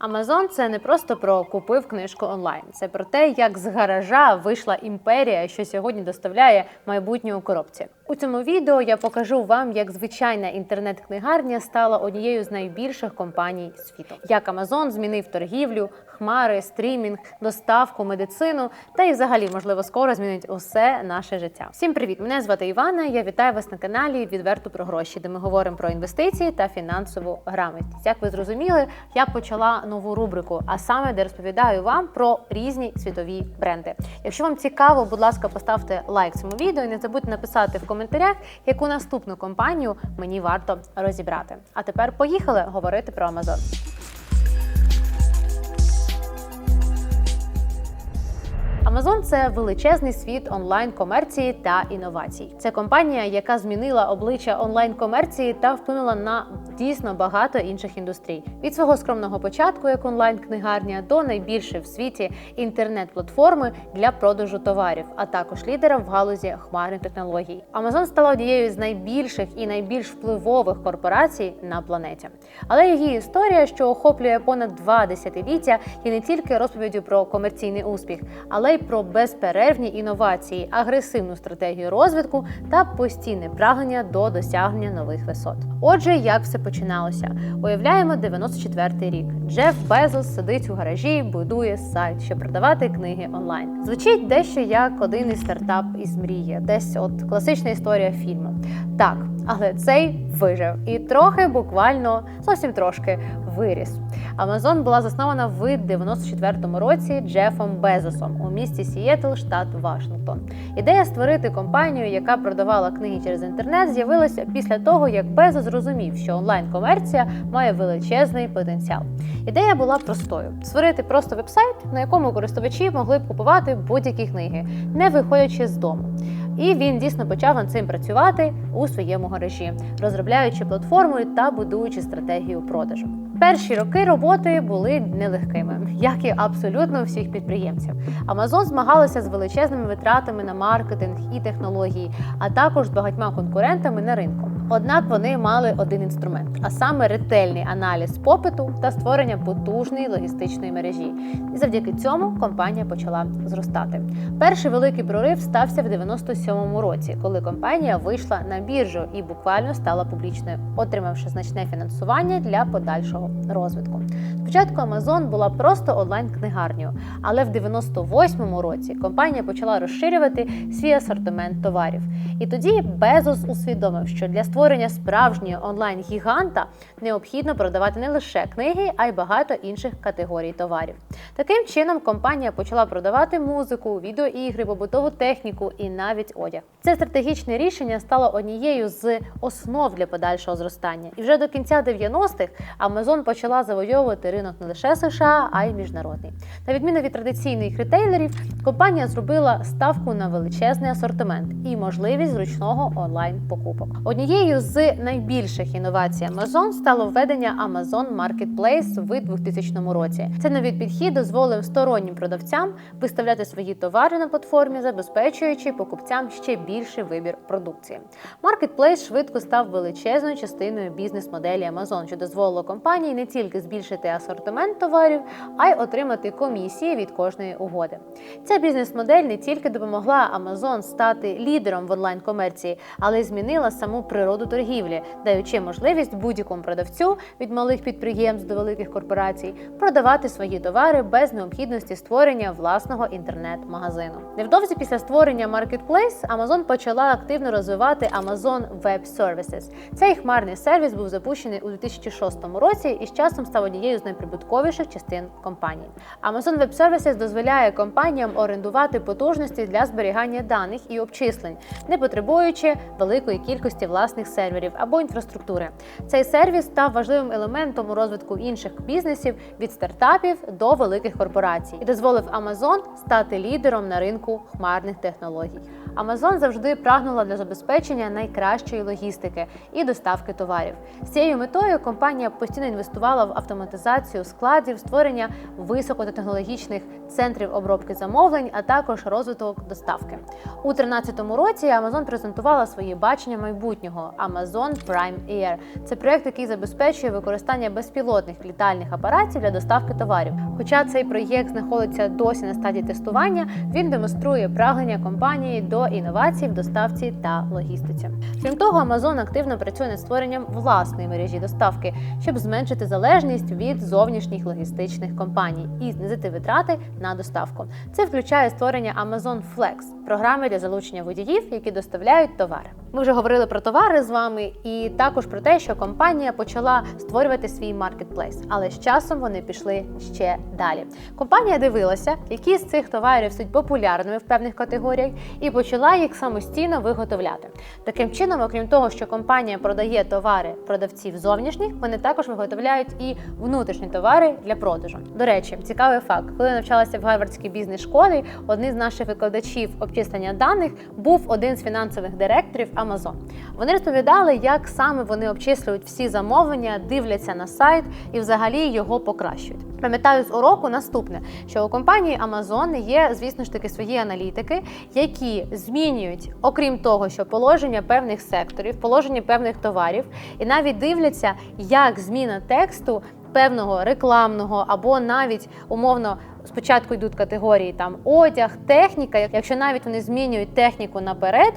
Amazon – це не просто про купив книжку онлайн. Це про те, як з гаража вийшла імперія, що сьогодні доставляє майбутнє у коробці. У цьому відео я покажу вам, як звичайна інтернет-книгарня стала однією з найбільших компаній світу. Як Amazon змінив торгівлю, хмари, стрімінг, доставку, медицину та і взагалі, можливо, скоро змінить усе наше життя. Всім привіт! Мене звати Івана. Я вітаю вас на каналі Відверто про гроші, де ми говоримо про інвестиції та фінансову грамотність. Як ви зрозуміли, я почала нову рубрику, а саме де розповідаю вам про різні світові бренди. Якщо вам цікаво, будь ласка, поставте лайк цьому відео і не забудьте написати в коментарях, яку наступну компанію мені варто розібрати. А тепер поїхали говорити про Amazon. Amazon – це величезний світ онлайн-комерції та інновацій. Це компанія, яка змінила обличчя онлайн-комерції та вплинула на дійсно багато інших індустрій. Від свого скромного початку як онлайн-книгарня до найбільшої в світі інтернет-платформи для продажу товарів, а також лідера в галузі хмарних технологій. Amazon стала однією з найбільших і найбільш впливових корпорацій на планеті. Але її історія, що охоплює понад два десятиліття, є не тільки розповіддю про комерційний успіх, але й про безперервні інновації, агресивну стратегію розвитку та постійне прагнення до досягнення нових висот. Отже, як все починалося? Уявляємо 94-й рік. Джеф Безос сидить у гаражі, будує сайт, щоб продавати книги онлайн. Звучить дещо як один із стартап із мрії, десь от класична історія фільму. Так, але цей вижив і трохи буквально зовсім трошки виріс. Amazon була заснована в 94-му році Джефом Безосом у місті Сієтл, штат Вашингтон. Ідея створити компанію, яка продавала книги через інтернет, з'явилася після того, як Безос зрозумів, що онлайн-комерція має величезний потенціал. Ідея була простою: створити просто вебсайт, на якому користувачі могли б купувати будь-які книги, не виходячи з дому. І він дійсно почав над цим працювати у своєму гаражі, розробляючи платформу та будуючи стратегію продажу. Перші роки роботи були нелегкими, як і абсолютно всіх підприємців. Amazon змагалася з величезними витратами на маркетинг і технології, а також з багатьма конкурентами на ринку. Однак вони мали один інструмент, а саме ретельний аналіз попиту та створення потужної логістичної мережі. І завдяки цьому компанія почала зростати. Перший великий прорив стався в 97-му році, коли компанія вийшла на біржу і буквально стала публічною, отримавши значне фінансування для подальшого розвитку. Спочатку Amazon була просто онлайн-книгарнею, але в 98-му році компанія почала розширювати свій асортимент товарів. І тоді Безос усвідомив, що для створення справжнього онлайн-гіганта необхідно продавати не лише книги, а й багато інших категорій товарів. Таким чином, компанія почала продавати музику, відеоігри, побутову техніку і навіть одяг. Це стратегічне рішення стало однією з основ для подальшого зростання. І вже до кінця 90-х Amazon почала завойовувати ринок не лише США, а й міжнародний. На відміну від традиційних ретейлерів, компанія зробила ставку на величезний асортимент і можливість зручного онлайн покупок. Однією з найбільших інновацій Amazon стало введення Amazon Marketplace в 2000 році. Це новий підхід дозволив стороннім продавцям виставляти свої товари на платформі, забезпечуючи покупцям ще більший вибір продукції. Marketplace швидко став величезною частиною бізнес-моделі Amazon, що дозволило компанії не тільки збільшити асортимент товарів, а й отримати комісії від кожної угоди. Ця бізнес-модель не тільки допомогла Amazon стати лідером в онлайн-комерції, але й змінила саму природу торгівлі, даючи можливість будь-якому продавцю від малих підприємств до великих корпорацій продавати свої товари без необхідності створення власного інтернет-магазину. Невдовзі після створення Marketplace Amazon почала активно розвивати Amazon Web Services. Цей хмарний сервіс був запущений у 2006 році і з часом став однією з найприбутковіших частин компанії. Amazon Web Services дозволяє компаніям орендувати потужності для зберігання даних і обчислень, не потребуючи великої кількості власних серверів або інфраструктури. Цей сервіс став важливим елементом у розвитку інших бізнесів від стартапів до великих корпорацій і дозволив Amazon стати лідером на ринку хмарних технологій. Amazon завжди прагнула для забезпечення найкращої логістики і доставки товарів. З цією метою компанія постійно інвестувала в автоматизацію складів, створення високотехнологічних центрів обробки замовлень, а також розвиток доставки. У 2013 році Amazon презентувала свої бачення майбутнього Amazon Prime Air. Це проект, який забезпечує використання безпілотних літальних апаратів для доставки товарів. Хоча цей проєкт знаходиться досі на стадії тестування, він демонструє прагнення компанії до інновацій в доставці та логістиці. Крім того, Amazon активно працює над створенням власної мережі доставки, щоб зменшити залежність від зовнішніх логістичних компаній і знизити витрати на доставку. Це включає створення Amazon Flex – програми для залучення водіїв, які доставляють товари. Ми вже говорили про товари з вами, і також про те, що компанія почала створювати свій маркетплейс, але з часом вони пішли ще далі. Компанія дивилася, які з цих товарів стають популярними в певних категоріях, і почала їх самостійно виготовляти. Таким чином, окрім того, що компанія продає товари продавців зовнішніх, вони також виготовляють і внутрішні товари для продажу. До речі, цікавий факт, коли навчалася в Гарвардській бізнес-школі, один з наших викладачів обчислення даних був один з фінансових директорів Amazon. Вони розповідали, як саме вони обчислюють всі замовлення, дивляться на сайт і взагалі його покращують. Пам'ятаю з уроку наступне, що у компанії Amazon є, звісно ж таки, свої аналітики, які змінюють, окрім того, що положення певних секторів, положення певних товарів, і навіть дивляться, як зміна тексту певного рекламного або навіть умовно. Спочатку йдуть категорії там одяг, техніка. Якщо навіть вони змінюють техніку наперед,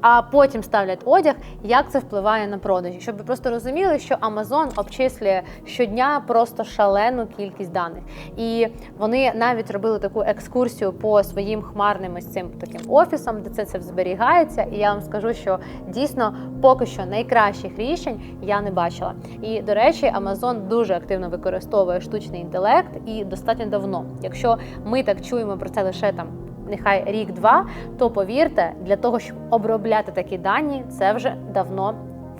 а потім ставлять одяг, як це впливає на продажі, щоб ви просто розуміли, що Amazon обчислює щодня просто шалену кількість даних. І вони навіть робили таку екскурсію по своїм хмарним ось цим таким офісам, де це все зберігається. І я вам скажу, що дійсно поки що найкращих рішень я не бачила. І до речі, Amazon дуже активно використовує штучний інтелект і достатньо давно. Якщо ми так чуємо про це лише там нехай рік-два, то повірте, для того, щоб обробляти такі дані, це вже давно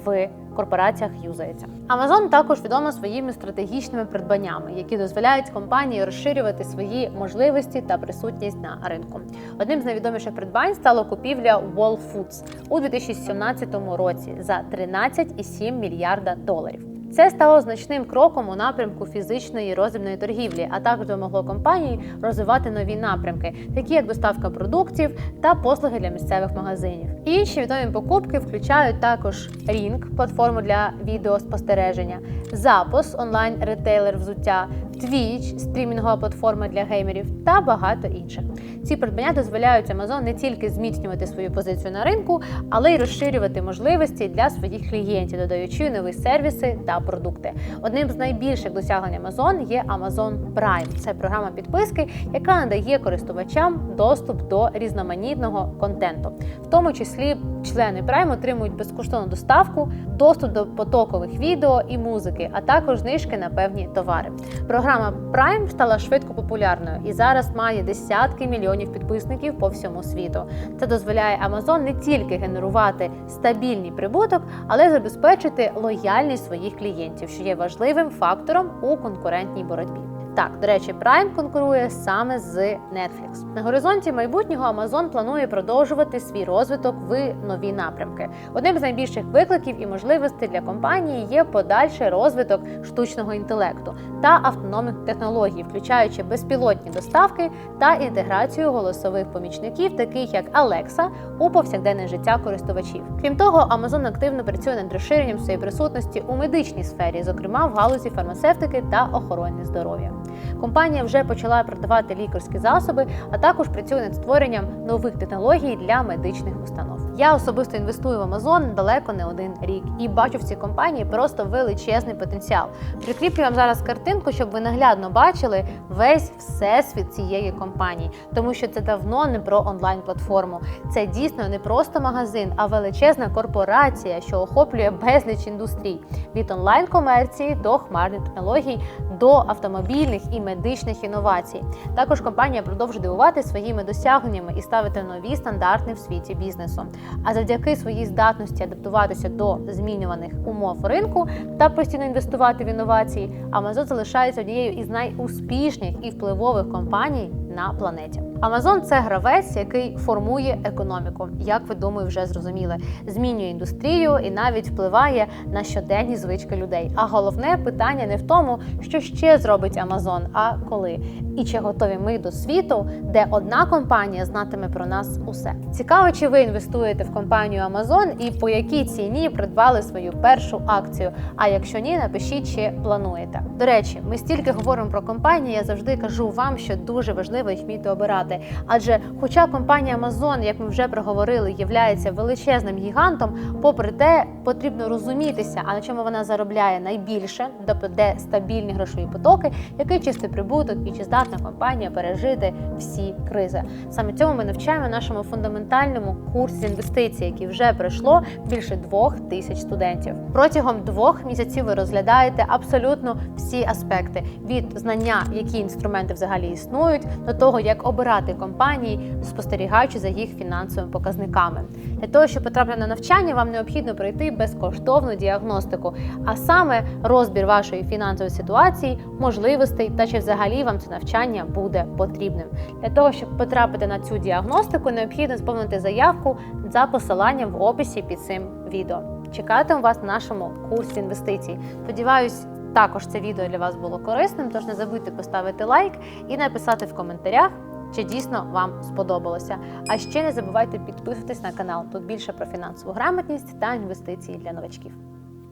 в корпораціях юзається. Amazon також відома своїми стратегічними придбаннями, які дозволяють компанії розширювати свої можливості та присутність на ринку. Одним з найвідоміших придбань стало купівля Wall Foods у 2017 році за 13,7 мільярда доларів. Це стало значним кроком у напрямку фізичної роздрібної торгівлі, а також допомогло компанії розвивати нові напрямки, такі як доставка продуктів та послуги для місцевих магазинів. Інші відомі покупки включають також Ring – платформу для відеоспостереження, запис онлайн ретейлер взуття, Twitch – стрімінгова платформа для геймерів та багато інших. Ці придбання дозволяють Amazon не тільки зміцнювати свою позицію на ринку, але й розширювати можливості для своїх клієнтів, додаючи нові сервіси та продукти. Одним з найбільших досягнень Amazon є Amazon Prime. Це програма підписки, яка надає користувачам доступ до різноманітного контенту, в тому числі члени Prime отримують безкоштовну доставку, доступ до потокових відео і музики, а також знижки на певні товари. Програма Prime стала швидко популярною і зараз має десятки мільйонів підписників по всьому світу. Це дозволяє Amazon не тільки генерувати стабільний прибуток, але й забезпечити лояльність своїх клієнтів, що є важливим фактором у конкурентній боротьбі. Так, до речі, Prime конкурує саме з Netflix. На горизонті майбутнього Amazon планує продовжувати свій розвиток в нові напрямки. Одним з найбільших викликів і можливостей для компанії є подальший розвиток штучного інтелекту та автономних технологій, включаючи безпілотні доставки та інтеграцію голосових помічників, таких як Alexa, у повсякденне життя користувачів. Крім того, Amazon активно працює над розширенням своєї присутності у медичній сфері, зокрема в галузі фармацевтики та охорони здоров'я. Компанія вже почала продавати лікарські засоби, а також працює над створенням нових технологій для медичних установ. Я особисто інвестую в Amazon далеко не один рік і бачу в цій компанії просто величезний потенціал. Прикріплю вам зараз картинку, щоб ви наглядно бачили весь всесвіт цієї компанії, тому що це давно не про онлайн-платформу. Це дійсно не просто магазин, а величезна корпорація, що охоплює безліч індустрій від онлайн-комерції до хмарних технологій до автомобільних і медичних інновацій. Також компанія продовжує дивувати своїми досягненнями і ставити нові стандарти в світі бізнесу. А завдяки своїй здатності адаптуватися до змінюваних умов ринку та постійно інвестувати в інновації, Amazon залишається однією із найуспішніших і впливових компаній на планеті. Amazon – це гравець, який формує економіку, як ви думаю, вже зрозуміли, змінює індустрію і навіть впливає на щоденні звички людей. А головне питання не в тому, що ще зробить Amazon, а коли. І чи готові ми до світу, де одна компанія знатиме про нас усе. Цікаво, чи ви інвестуєте в компанію Amazon і по якій ціні придбали свою першу акцію. А якщо ні, напишіть, чи плануєте. До речі, ми стільки говоримо про компанії. Я завжди кажу вам, що дуже важливо їх вміти обирати. Адже, хоча компанія Amazon, як ми вже проговорили, є величезним гігантом, попри те, потрібно розумітися, а на чому вона заробляє найбільше, тобто де стабільні грошові потоки, який чистий прибуток і чи здатна компанія пережити всі кризи. Саме цьому ми навчаємо нашому фундаментальному курсі інвестицій, який вже пройшло більше двох тисяч студентів. Протягом двох місяців ви розглядаєте абсолютно всі аспекти від знання, які інструменти взагалі існують, до того, як обирати компанії, спостерігаючи за їх фінансовими показниками. Для того, щоб потрапити на навчання, вам необхідно пройти безкоштовну діагностику, а саме розбір вашої фінансової ситуації, можливостей та чи взагалі вам це навчання буде потрібним. Для того, щоб потрапити на цю діагностику, необхідно сповнити заявку за посиланням в описі під цим відео. Чекатиму вас на нашому курсі інвестицій. Сподіваюсь, також це відео для вас було корисним, тож не забудьте поставити лайк і написати в коментарях, чи дійсно вам сподобалося. А ще не забувайте підписуватись на канал. Тут більше про фінансову грамотність та інвестиції для новачків.